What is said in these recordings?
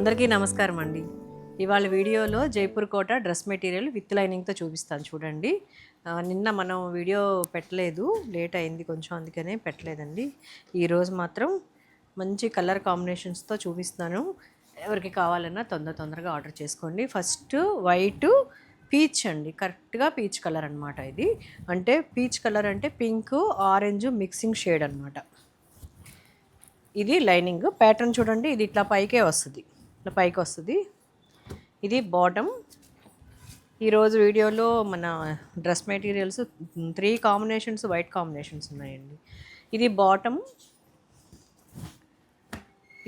అందరికీ నమస్కారం అండి. ఇవాళ వీడియోలో Jaipur Kota dress material with లైనింగ్తో చూపిస్తాను చూడండి. నిన్న మనం వీడియో పెట్టలేదు లేట్ అయింది కొంచెం అందుకనే పెట్టలేదండి. ఈరోజు మాత్రం మంచి కలర్ కాంబినేషన్స్తో చూపిస్తాను ఎవరికి కావాలన్నా తొందర తొందరగా ఆర్డర్ చేసుకోండి. ఫస్ట్ వైట్ పీచ్ అండి కరెక్ట్గా పీచ్ కలర్ అనమాట ఇది. అంటే పీచ్ కలర్ అంటే పింక్ ఆరెంజ్ మిక్సింగ్ షేడ్ అనమాట ఇది లైనింగ్ ప్యాటర్న్ చూడండి ఇది ఇట్లా పైకే వస్తుంది. ఇట్లా పైకి వస్తుంది. ఇది బాటమ్. ఈరోజు వీడియోలో మన dress materials three combinations white combinations ఉన్నాయండి. ఇది బాటమ్.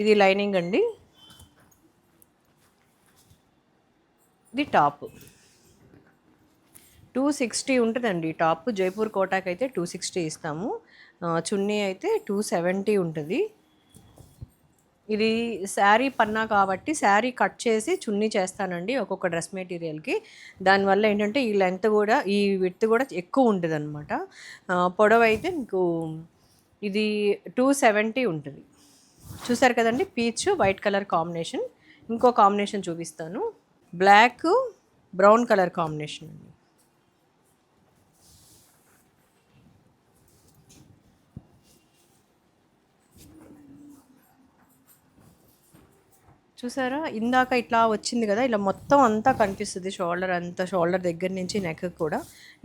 ఇది లైనింగ్ అండి. ఇది టాప్. టూ సిక్స్టీ ఉంటుందండి టాప్. జైపూర్ కోటాకి అయితే టూ సిక్స్టీ ఇస్తాము. చున్నీ అయితే టూ సెవెంటీ ఉంటుంది. ఇది శారీ పన్నా కాబట్టి శారీ కట్ చేసి చున్నీ చేస్తానండి ఒక్కొక్క డ్రెస్ మెటీరియల్కి. దానివల్ల ఏంటంటే ఈ లెంత్ కూడా ఈ విడ్త్ కూడా ఎక్కువ ఉంటుంది అనమాట పొడవు అయితే మీకు ఇది టూ సెవెంటీ ఉంటుంది. చూసారు కదండి పీచ్ వైట్ కలర్ కాంబినేషన్. ఇంకో కాంబినేషన్ చూపిస్తాను. బ్లాక్ బ్రౌన్ కలర్ కాంబినేషన్ అండి. చూసారా? ఇందాక ఇట్లా వచ్చింది కదా ఇలా మొత్తం అంతా కనిపిస్తుంది షోల్డర్ అంతా షోల్డర్ దగ్గర నుంచి నెక్ కూడా.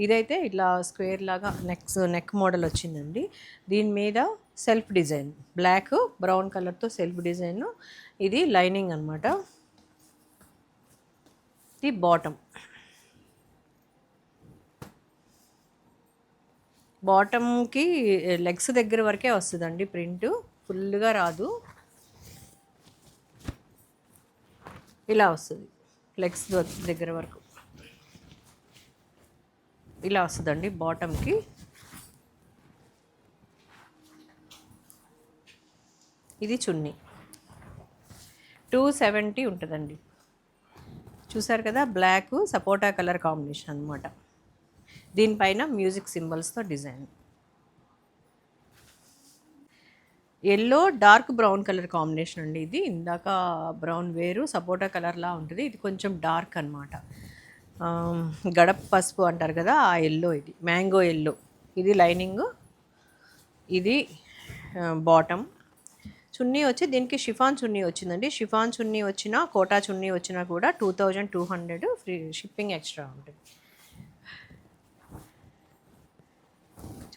ఇదైతే ఇట్లా స్క్వేర్ లాగా నెక్ నెక్ మోడల్ వచ్చిందండి. దీని మీద సెల్ఫ్ డిజైన్ బ్లాక్ బ్రౌన్ కలర్తో సెల్ఫ్ డిజైన్ ఇది లైనింగ్ అనమాట ఇది బాటమ్ బాటమ్కి లెగ్స్ దగ్గర వరకే వస్తుందండి ప్రింట్. ఫుల్గా రాదు. ఇలా వస్తుంది. లెగ్స్ దగ్గర వరకు. ఇలా వస్తుందండి బాటమ్కి ఇది చున్నీ. టూ సెవెంటీ ఉంటుందండి. చూసారు కదా బ్లాక్ సపోటా కలర్ కాంబినేషన్ అనమాట దీనిపైన music సింబల్స్తో design yellow dark brown colour combination అండి ఇది. ఇందాక బ్రౌన్ వేరు సపోటా కలర్లా ఉంటుంది. ఇది కొంచెం డార్క్ అనమాట గడప పసుపు అంటారు కదా ఆ ఎల్లో ఇది. Mango yellow. ఇది లైనింగ్. ఇది బాటమ్. చున్నీ వచ్చి దీనికి షిఫాన్ చున్నీ వచ్చిందండి. షిఫాన్ చున్నీ వచ్చినా కోటా చున్నీ వచ్చినా కూడా two thousand two hundred free shipping extra ఉంటుంది.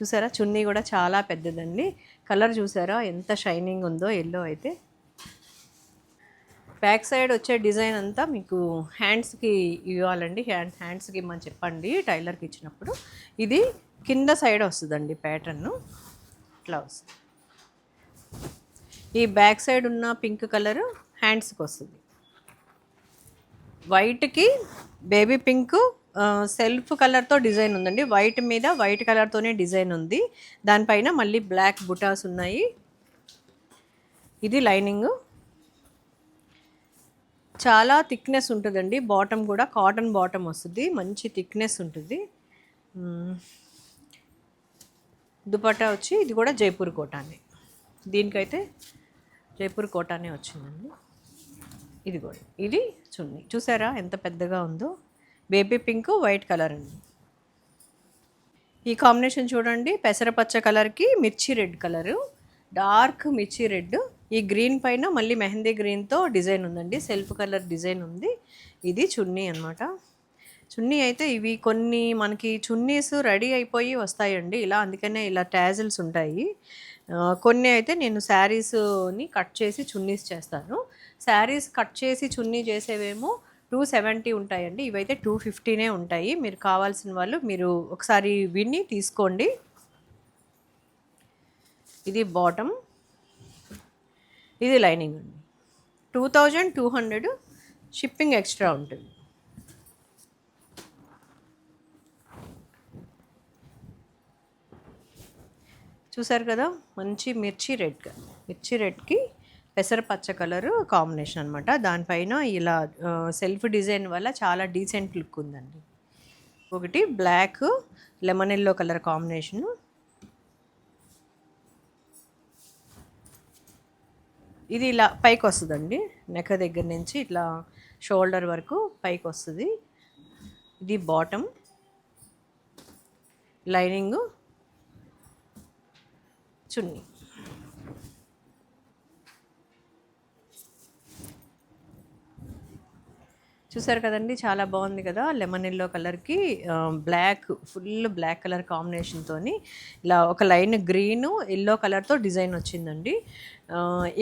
చూసారా? చున్నీ కూడా చాలా పెద్దదండి. కలర్ చూసారా? ఎంత షైనింగ్ ఉందో ఎల్లో అయితే. బ్యాక్ సైడ్ వచ్చే డిజైన్ అంతా మీకు హ్యాండ్స్కి ఇవ్వాలండి. హ్యాండ్ హ్యాండ్స్కి ఇమ్మని చెప్పండి టైలర్కి ఇచ్చినప్పుడు. ఇది కింద సైడ్ వస్తుందండి ప్యాటర్న్. ఇట్లా వస్తుంది ఈ బ్యాక్ సైడ్ ఉన్న పింక్ కలర్ హ్యాండ్స్కి వస్తుంది. వైట్కి బేబీ పింక్ సెల్ఫ్ కలర్తో డిజైన్ ఉందండి. వైట్ మీద వైట్ కలర్తోనే డిజైన్ ఉంది. దానిపైన మళ్ళీ బ్లాక్ బుటాస్ ఉన్నాయి. ఇది లైనింగ్. చాలా థిక్నెస్ ఉంటుందండి. బాటమ్ కూడా కాటన్ బాటమ్ వస్తుంది. మంచి థిక్నెస్ ఉంటుంది. దుపట్టా వచ్చి ఇది కూడా జైపూర్ కోటానే. దీనికైతే జైపూర్ కోటానే వచ్చిందండి. ఇది కూడా ఇది చున్నీ. చూసారా ఎంత పెద్దగా ఉందో? బేబీ పింక్ వైట్ కలర్ అండి. ఈ కాంబినేషన్ చూడండి పెసరపచ్చ కలర్కి మిర్చి రెడ్ కలరు డార్క్ మిర్చి రెడ్. ఈ గ్రీన్ పైన మళ్ళీ మెహందీ గ్రీన్తో డిజైన్ ఉందండి సెల్ఫ్ కలర్ డిజైన్ ఉంది. ఇది చున్నీ అన్నమాట. చున్నీ అయితే ఇవి కొన్ని మనకి చున్నీస్ రెడీ అయిపోయి వస్తాయండి ఇలా అందుకనే ఇలా ట్యాజిల్స్ ఉంటాయి. కొన్ని అయితే నేను శారీస్ని కట్ చేసి చున్నీస్ చేస్తాను. శారీస్ కట్ చేసి చున్నీ చేసేవేమో టూ సెవెంటీ ఉంటాయండి. ఇవైతే టూ ఫిఫ్టీనే ఉంటాయి. మీరు కావాల్సిన వాళ్ళు మీరు ఒకసారి విని తీసుకోండి. ఇది బాటమ్. ఇది లైనింగ్ అండి. Two thousand two hundred shipping extra ఉంటుంది. చూసారు కదా? మంచి మిర్చి రెడ్ మిర్చి రెడ్కి పెసర పచ్చ కలరు కాంబినేషన్ అనమాట దానిపైన ఇలా సెల్ఫ్ డిజైన్ వల్ల చాలా డీసెంట్ లుక్ ఉందండి. ఒకటి black lemon yellow colour combination. ఇది ఇలా పైకి వస్తుందండి నెక్క దగ్గర నుంచి ఇట్లా షోల్డర్ వరకు పైకి వస్తుంది ఇది బాటమ్. లైనింగు చున్నీ. చూసారు కదండి? చాలా బాగుంది కదా లెమన్ ఎల్లో కలర్కి. బ్లాక్ ఫుల్ బ్లాక్ కలర్ కాంబినేషన్తో ఇలా ఒక లైన్ గ్రీన్ ఎల్లో కలర్తో డిజైన్ వచ్చిందండి.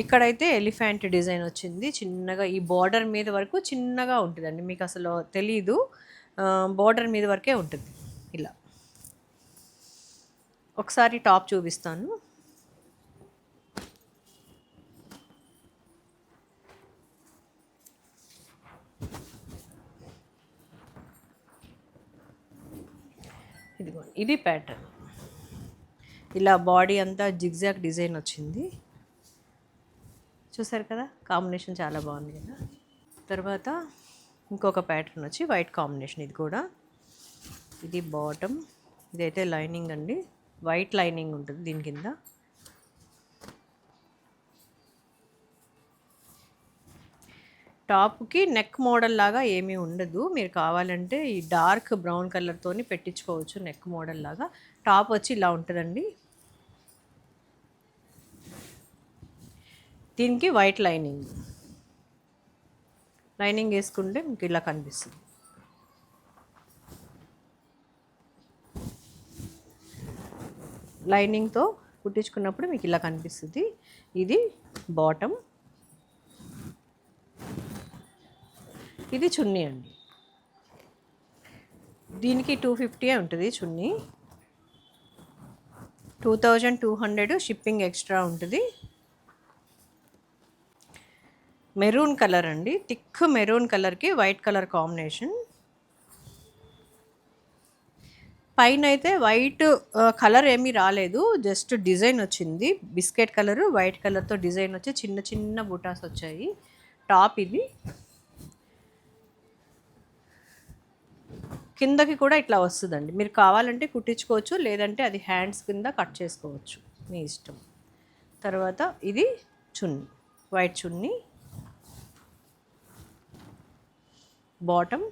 ఇక్కడైతే ఎలిఫెంట్ డిజైన్ వచ్చింది. చిన్నగా ఈ బార్డర్ మీద వరకు చిన్నగా ఉంటుందండి. మీకు అసలు తెలీదు. బార్డర్ మీద వరకే ఉంటుంది. ఇలా. ఒకసారి టాప్ చూపిస్తాను. ఇది ప్యాటర్న్ ఇలా బాడీ అంతా జిగ్జాగ్ డిజైన్ వచ్చింది. చూసారు కదా? కాంబినేషన్ చాలా బాగుంది కదా? తర్వాత ఇంకొక ప్యాటర్న్ వచ్చి వైట్ కాంబినేషన్ ఇది కూడా. ఇది బాటమ్ ఇదైతే లైనింగ్ అండి. వైట్ లైనింగ్ ఉంటుంది దీని కింద. టాప్కి నెక్ మోడల్ లాగా ఏమీ ఉండదు. మీరు కావాలంటే ఈ డార్క్ బ్రౌన్ కలర్తోని పెట్టించుకోవచ్చు నెక్ మోడల్ లాగా. టాప్ వచ్చి ఇలా ఉంటుందండి. దీనికి వైట్ లైనింగ్. లైనింగ్ వేసుకుంటే మీకు ఇలా కనిపిస్తుంది. లైనింగ్తో కుట్టించుకున్నప్పుడు మీకు ఇలా కనిపిస్తుంది. ఇది బాటమ్. ఇది చున్నీ అండి. దీనికి టూ ఫిఫ్టీ ఉంటుంది చున్నీ. Two thousand two hundred shipping extra ఉంటుంది. మెరూన్ కలర్ అండి. థిక్ మెరూన్ కలర్కి వైట్ కలర్ కాంబినేషన్ పైన అయితే వైట్ కలర్ ఏమీ రాలేదు. జస్ట్ డిజైన్ వచ్చింది. బిస్కెట్ కలరు వైట్ కలర్తో డిజైన్ వచ్చి చిన్న చిన్న బుటాస్ వచ్చాయి. టాప్ ఇది. కిందకి కూడా ఇట్లా వస్తుందండి. మీరు కావాలంటే కుట్టించుకోవచ్చు లేదంటే అది హ్యాండ్స్ కింద కట్ చేసుకోవచ్చు. మీ ఇష్టం. తర్వాత ఇది చున్నీ వైట్ చున్నీ. బాటమ్.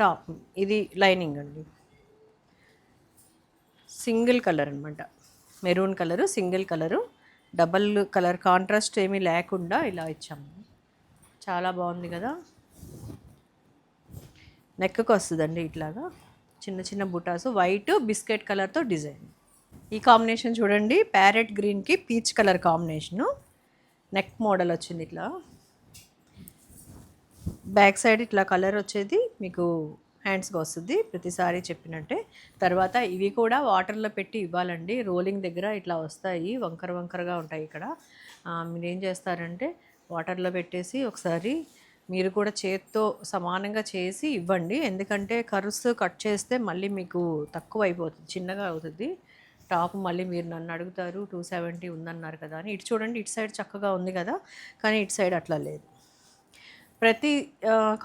టాప్. ఇది లైనింగ్ అండి. సింగిల్ కలర్ అనమాట maroon colour single colour. Double colour contrast ఏమీ లేకుండా ఇలా ఇచ్చాము. చాలా బాగుంది కదా. నెక్కకు వస్తుందండి ఇట్లాగా. చిన్న చిన్న బుటాస్ వైట్ బిస్కెట్ కలర్తో డిజైన్. ఈ కాంబినేషన్ చూడండి ప్యారెట్ గ్రీన్కి peach colour combination. Neck model వచ్చింది ఇట్లా. బ్యాక్ సైడ్ ఇట్లా కలర్ వచ్చేది మీకు హ్యాండ్స్గా వస్తుంది ప్రతిసారి చెప్పినట్టే. తర్వాత ఇవి కూడా వాటర్లో పెట్టి ఇవ్వాలండి. రోలింగ్ దగ్గర ఇట్లా వస్తాయి వంకర వంకరగా ఉంటాయి ఇక్కడ. మీరు ఏం చేస్తారంటే వాటర్లో పెట్టేసి ఒకసారి మీరు కూడా చేత్తో సమానంగా చేసి ఇవ్వండి. ఎందుకంటే కరుస్ కట్ చేస్తే మళ్ళీ మీకు తక్కువ అయిపోతుంది చిన్నగా అవుతుంది. టాప్ మళ్ళీ మీరు నన్ను అడుగుతారు టూ సెవెంటీ ఉందన్నారు కదా అని. ఇటు చూడండి ఇటు సైడ్ చక్కగా ఉంది కదా కానీ ఇటు సైడ్ అట్లా లేదు. ప్రతి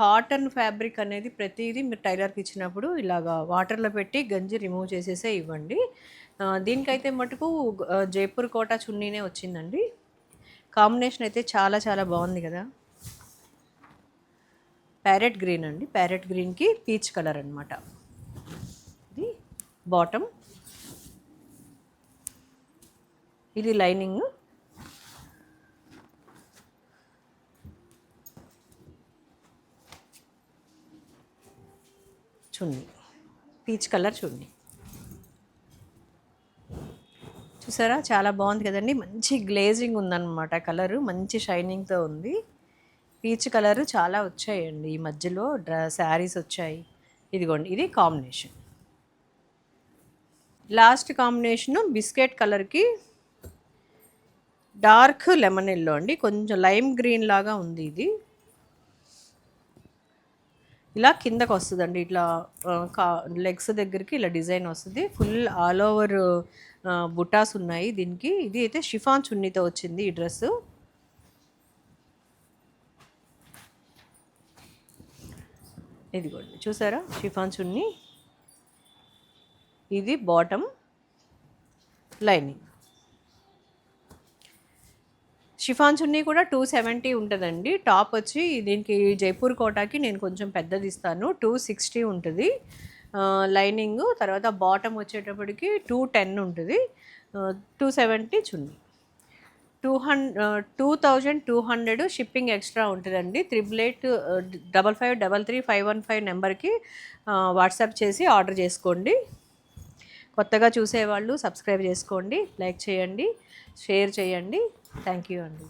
కాటన్ ఫ్యాబ్రిక్ అనేది ప్రతిదీ మీరు టైలర్కి ఇచ్చినప్పుడు ఇలాగా వాటర్లో పెట్టి గంజి రిమూవ్ చేసేసే ఇవ్వండి. దీనికైతే మటుకు జైపూర్ కోట చున్నీనే వచ్చిందండి. కాంబినేషన్ అయితే చాలా చాలా బాగుంది కదా. ప్యారెట్ గ్రీన్ అండి. ప్యారెట్ గ్రీన్కి పీచ్ కలర్ అనమాట ఇది బాటమ్. ఇది లైనింగ్. చున్నీ. పీచ్ కలర్ చున్నీ. చూసారా? చాలా బాగుంది కదండి. మంచి గ్లేజింగ్ ఉందన్నమాట కలరు. మంచి షైనింగ్తో ఉంది. పీచ్ కలర్ చాలా వచ్చాయండి. ఈ మధ్యలో డ్ర శారీస్ వచ్చాయి. ఇదిగోండి ఇది కాంబినేషన్. లాస్ట్ కాంబినేషను బిస్కెట్ కలర్కి డార్క్ లెమన్ ఎల్లో అండి. కొంచెం లైమ్ గ్రీన్ లాగా ఉంది ఇది. ఇలా కిందకు వస్తుందండి. ఇట్లా కా లెగ్స్ దగ్గరికి ఇలా డిజైన్ వస్తుంది. ఫుల్ ఆల్ ఓవర్ బుటాస్ ఉన్నాయి దీనికి. ఇది అయితే షిఫాన్ చున్నీతో వచ్చింది ఈ డ్రెస్సు. ఇదిగోండి చూసారా? షిఫాన్ చున్నీ. ఇది బాటమ్ లైనింగ్. షిఫాన్ చున్నీ కూడా టూ సెవెంటీ ఉంటుందండి. టాప్ వచ్చి దీనికి జైపూర్ కోటాకి నేను కొంచెం పెద్దది ఇస్తాను. టూ సిక్స్టీ ఉంటుంది. లైనింగ్ తర్వాత బాటమ్ వచ్చేటప్పటికి టూ టెన్ ఉంటుంది. టూ సెవెంటీ చున్నీ. Two hundred two thousand two hundred shipping extra ఉంటుందండి. Triple eight double five double three five one five నెంబర్కి వాట్సాప్ చేసి ఆర్డర్ చేసుకోండి. కొత్తగా చూసేవాళ్ళు సబ్స్క్రైబ్ చేసుకోండి లైక్ చేయండి షేర్ చేయండి. థ్యాంక్ యూ అండి.